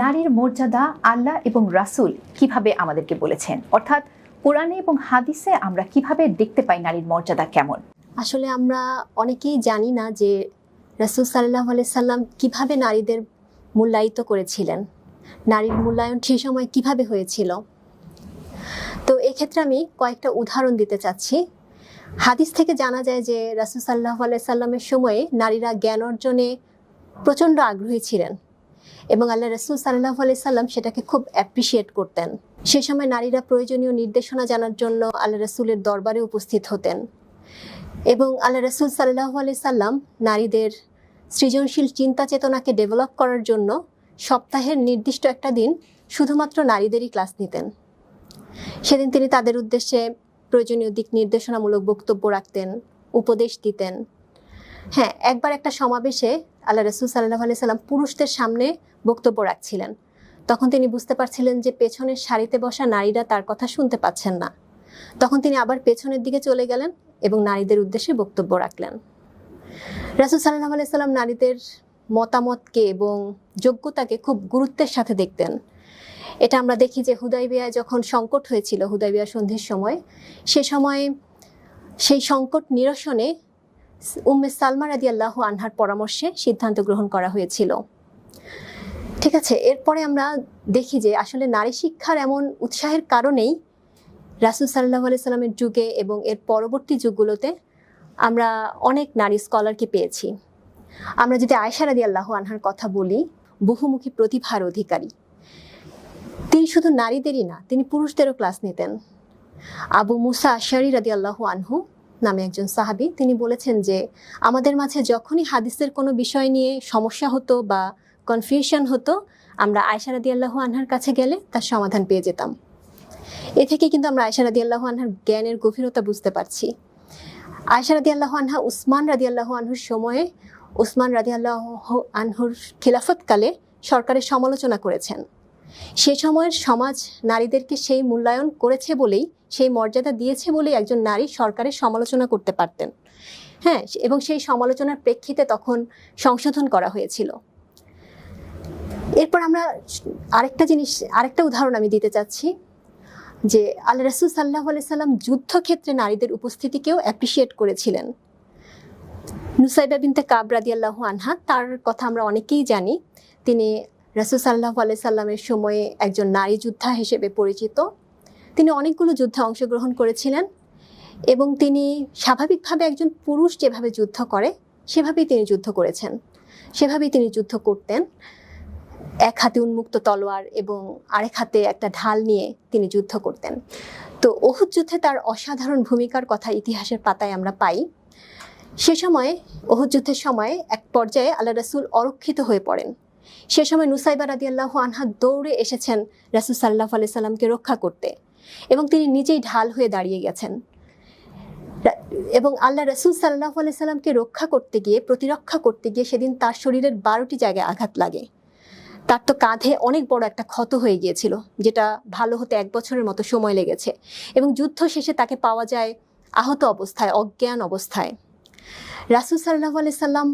নারীর মর্যাদা, আল্লাহ এবং রাসূল কীভাবে আমাদেরকে বলেছেন? অর্থাৎ কোরআনে এবং হাদিসে আমরা কীভাবে দেখতে পাই নারীর মর্যাদা কেমন? আসলে আমরা অনেকেই জানি না যে রাসুল সাল্লাহ সাল্লাম কীভাবে নারীদের মূল্যায়িত করেছিলেন। নারীর মূল্যায়ন সেই সময় কীভাবে হয়েছিল? তো এক্ষেত্রে আমি কয়েকটা উদাহরণ দিতে চাচ্ছি। হাদিস থেকে জানা যায় যে রাসুল সাল্লাহ সাল্লামের সময়ে নারীরা জ্ঞান অর্জনে প্রচণ্ড আগ্রহী ছিলেন। এবং আল্লাহ রসুল সাল্লাহ সাল্লাম সেটাকে খুব অ্যাপ্রিসিয়েট করতেন। সে সময় নারীরা প্রয়োজনীয় নির্দেশনা জানার জন্য আল্লাহ রসুলের দরবারে উপস্থিত হতেন। এবং আল্লাহ রসুল সাল্লাহ আলি সাল্লাম নারীদের সৃজনশীল চিন্তা চেতনাকে ডেভেলপ করার জন্য সপ্তাহের নির্দিষ্ট একটা দিন শুধুমাত্র নারীদেরই ক্লাস নিতেন। সেদিন তিনি তাদের উদ্দেশ্যে প্রয়োজনীয় দিক নির্দেশনামূলক বক্তব্য রাখতেন, উপদেশ দিতেন। হ্যাঁ একবার একটা সমাবেশে আল্লাহ রসুল সাল্লাহ আলি সাল্লাম পুরুষদের সামনে বক্তব্য রাখছিলেন। তখন তিনি বুঝতে পারছিলেন যে পেছনের সারিতে বসা নারীরা তার কথা শুনতে পাচ্ছেন না। তখন তিনি আবার পেছনের দিকে চলে গেলেন এবং নারীদের উদ্দেশ্যে বক্তব্য রাখলেন। রাসুল সাল্লাহ আলাইসাল্লাম নারীদের মতামতকে এবং যোগ্যতাকে খুব গুরুত্বের সাথে দেখতেন। এটা আমরা দেখি যে হুদাইবিয়ায় যখন সংকট হয়েছিল, হুদাইবিয়া সন্ধির সময়, সে সময় সেই সংকট নিরসনে উম্মে সালমা রাদি আল্লাহ আনহার পরামর্শে সিদ্ধান্ত গ্রহণ করা হয়েছিল। ঠিক আছে, এরপরে আমরা দেখি যে আসলে নারী শিক্ষার এমন উৎসাহের কারণেই রাসুল সাল্লাহ আলি সাল্লামের যুগে এবং এর পরবর্তী যুগগুলোতে আমরা অনেক নারী স্কলারকে পেয়েছি। আমরা যদি আয়সা রাদি আল্লাহ আনহার কথা বলি, বহুমুখী প্রতিভার অধিকারী। তিনি শুধু নারীদেরই না, তিনি পুরুষদেরও ক্লাস নিতেন। আবু মুসা আশারি রাদি আল্লাহ আনহু নামে একজন সাহাবি, তিনি বলেছেন যে, আমাদের মাঝে যখনই হাদিসের কোনো বিষয় নিয়ে সমস্যা হতো বা কনফিউশন হতো, আমরা আয়সা রাদি আল্লাহ আনহার কাছে গেলে তার সমাধান পেয়ে যেতাম। এ থেকে কিন্তু আমরা আয়সা রাদি আল্লাহ আনহার জ্ঞানের গভীরতা বুঝতে পারছি। আয়সা রাদি আল্লাহ আনহা উসমান রাদি আল্লাহ আনহুর সময়ে উসমান রাদি আল্লাহ আনহুর খিলাফতকালে সরকারের সমালোচনা করেছেন। সে সময়ের সমাজ নারীদেরকে সেই মূল্যায়ন করেছে বলেই, সেই মর্যাদা দিয়েছে বলেই একজন নারী সরকারের সমালোচনা করতে পারতেন। হ্যাঁ এবং সেই সমালোচনার প্রেক্ষিতে তখন সংশোধন করা হয়েছিল। এরপর আমরা আরেকটা জিনিস, আরেকটা উদাহরণ আমি দিতে চাচ্ছি, যে আল রসুল সাল্লাহ সাল্লাম যুদ্ধক্ষেত্রে নারীদের উপস্থিতিকেও অ্যাপ্রিসিয়েট করেছিলেন। নুসাইবা বিনতে কাব রাদিয়াল্লাহ আনহা, তার কথা আমরা অনেকেই জানি। তিনি রসুল সাল্লাহ সাল্লামের সময়ে একজন নারী যোদ্ধা হিসেবে পরিচিত। তিনি অনেকগুলো যুদ্ধে অংশগ্রহণ করেছিলেন এবং তিনি স্বাভাবিকভাবে একজন পুরুষ যেভাবে যুদ্ধ করে, সেভাবেই তিনি যুদ্ধ করেছেন। সেভাবেই তিনি যুদ্ধ করতেন। এক হাতে উন্মুক্ত তলোয়ার এবং আরেক হাতে একটা ঢাল নিয়ে তিনি যুদ্ধ করতেন। তো অহুদ যুদ্ধে তার অসাধারণ ভূমিকার কথা ইতিহাসের পাতায় আমরা পাই। সে সময় অহুদ যুদ্ধের সময় এক পর্যায়ে আল্লাহ রাসুল অরক্ষিত হয়ে পড়েন। সে সময় নুসাইবা রাদি আল্লাহ আনহা দৌড়ে এসেছেন রাসুল সাল্লাহ আলি সাল্লামকে রক্ষা করতে এবং তিনি নিজেই ঢাল হয়ে দাঁড়িয়ে গেছেন। এবং আল্লাহ রসুল সাল্লাহ আলি সাল্লামকে রক্ষা করতে গিয়ে, প্রতিরক্ষা করতে গিয়ে সেদিন তার শরীরের বারোটি জায়গায় আঘাত লাগে। তার তো কাঁধে অনেক বড় একটা ক্ষত হয়ে গিয়েছিল, যেটা ভালো হতে এক বছরের মতো সময় লেগেছে এবং যুদ্ধ শেষে তাকে পাওয়া যায় আহত অবস্থায়, অজ্ঞান অবস্থায়। রাসুল সাল্লাহ আলি সাল্লাম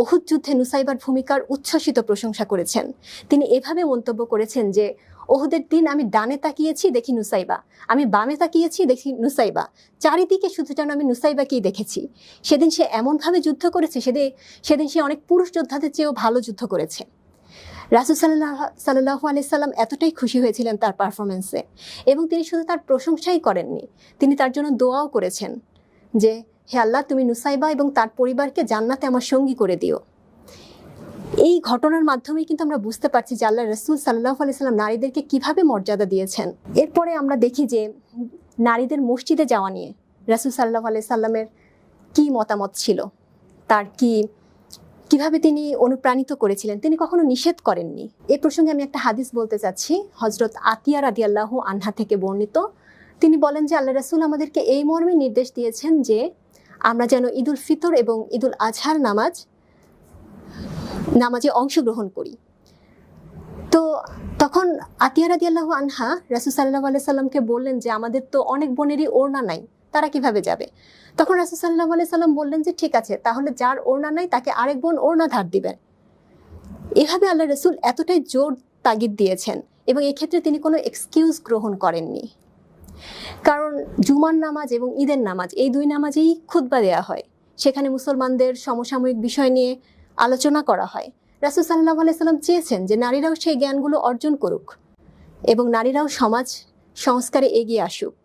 ওহুদ যুদ্ধে নুসাইবার ভূমিকার উচ্ছ্বসিত প্রশংসা করেছেন। তিনি এভাবে মন্তব্য করেছেন যে, ওহুদের দিন আমি ডানে তাকিয়েছি, দেখি নুসাইবা। আমি বামে তাকিয়েছি, দেখি নুসাইবা। চারিদিকে শুধু যেন আমি নুসাইবাকেই দেখেছি। সেদিন সে এমনভাবে যুদ্ধ করেছে সেদিন সেদিন সে অনেক পুরুষ যোদ্ধাদের চেয়েও ভালো যুদ্ধ করেছে। রাসুল সাল্লাহ সাল্লাহ আলাইসাল্লাম এতটাই খুশি হয়েছিলেন তার পারফরমেন্সে এবং তিনি শুধু তার প্রশংসাই করেননি, তিনি তার জন্য দোয়াও করেছেন যে হে আল্লাহ, তুমি নুসাইবা এবং তার পরিবারকে জান্নাতে আমার সঙ্গী করে দিও। এই ঘটনার মাধ্যমে কিন্তু আমরা বুঝতে পারছি যে আল্লাহ রসুল সাল্লাহ আলাইসাল্লাম নারীদেরকে কীভাবে মর্যাদা দিয়েছেন। এরপরে আমরা দেখি যে নারীদের মসজিদে যাওয়া নিয়ে রসুল সাল্লাহ আলাইসাল্লামের কি মতামত ছিল? তার কি, কীভাবে তিনি অনুপ্রাণিত করেছিলেন? তিনি কখনো নিষেধ করেননি। এ প্রসঙ্গে আমি একটা হাদিস বলতে চাচ্ছি। হজরত আতিয়া রাদি আল্লাহ আনহা থেকে বর্ণিত। তিনি বলেন যে আল্লাহ রসুল আমাদেরকে এই মর্মে নির্দেশ দিয়েছেন যে আমরা যেন ঈদুল ফিতর এবং ঈদুল আজহার নামাজ, নামাজে অংশগ্রহণ করি। তো তখন আতিয়া রাদি আল্লাহ আনহা রাসুল সাল্লাহ আলাই সাল্লামকে বললেন যে, আমাদের তো অনেক বোনেরই ওড়না নাই, তারা কীভাবে যাবে? তখন রাসুল সাল্লাহ আলাই সাল্লাম বললেন যে, ঠিক আছে, তাহলে যার ওড়না নাই তাকে আরেক বোন ওড়না ধার দিবেন। এভাবে আল্লাহ রসুল এতটাই জোর তাগিদ দিয়েছেন এবং এক্ষেত্রে তিনি কোনো এক্সকিউজ গ্রহণ করেননি। কারণ জুমার নামাজ এবং ঈদের নামাজ, এই দুই নামাজেই খুতবা দেওয়া হয়। সেখানে মুসলমানদের সমসাময়িক বিষয় নিয়ে আলোচনা করা হয়। রাসুল সাল্লাহ আলাইসাল্লাম চেয়েছেন যে নারীরাও সেই জ্ঞানগুলো অর্জন করুক এবং নারীরাও সমাজ সংস্কারে এগিয়ে আসুক।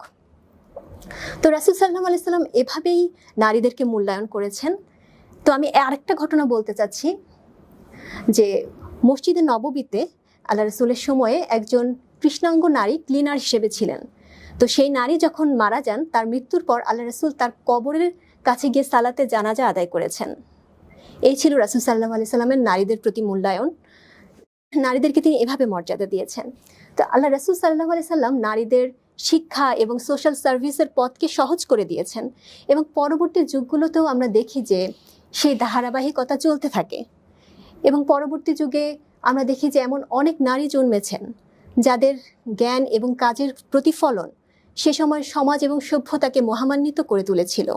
তো রাসুল সাল্লাহ আলাইসাল্লাম এভাবেই নারীদেরকে মূল্যায়ন করেছেন। তো আমি আরেকটা ঘটনা বলতে চাচ্ছি যে মসজিদে নববীতে আল্লাহ রসুলের সময়ে একজন কৃষ্ণাঙ্গ নারী ক্লিনার হিসেবে ছিলেন। তো সেই নারী যখন মারা যান, তার মৃত্যুর পর আল্লাহ রসুল তার কবরের কাছে গিয়ে সালাতে জানাজা আদায় করেছেন। এই ছিল রাসুল সাল্লাহ আলি সাল্লামের নারীদের প্রতি মূল্যায়ন। নারীদেরকে তিনি এভাবে মর্যাদা দিয়েছেন। তো আল্লাহ রসুল সাল্লাহ আলি সাল্লাম নারীদের শিক্ষা এবং সোশ্যাল সার্ভিসের পথকে সহজ করে দিয়েছেন এবং পরবর্তী যুগগুলোতেও আমরা দেখি যে সেই ধারাবাহিকতা চলতে থাকে এবং পরবর্তী যুগে আমরা দেখি যে এমন অনেক নারী জন্মেছেন যাদের জ্ঞান এবং কাজের প্রতিফলন সে সময় সমাজ এবং সভ্যতাকে মহামান্বিত করে তুলেছিল।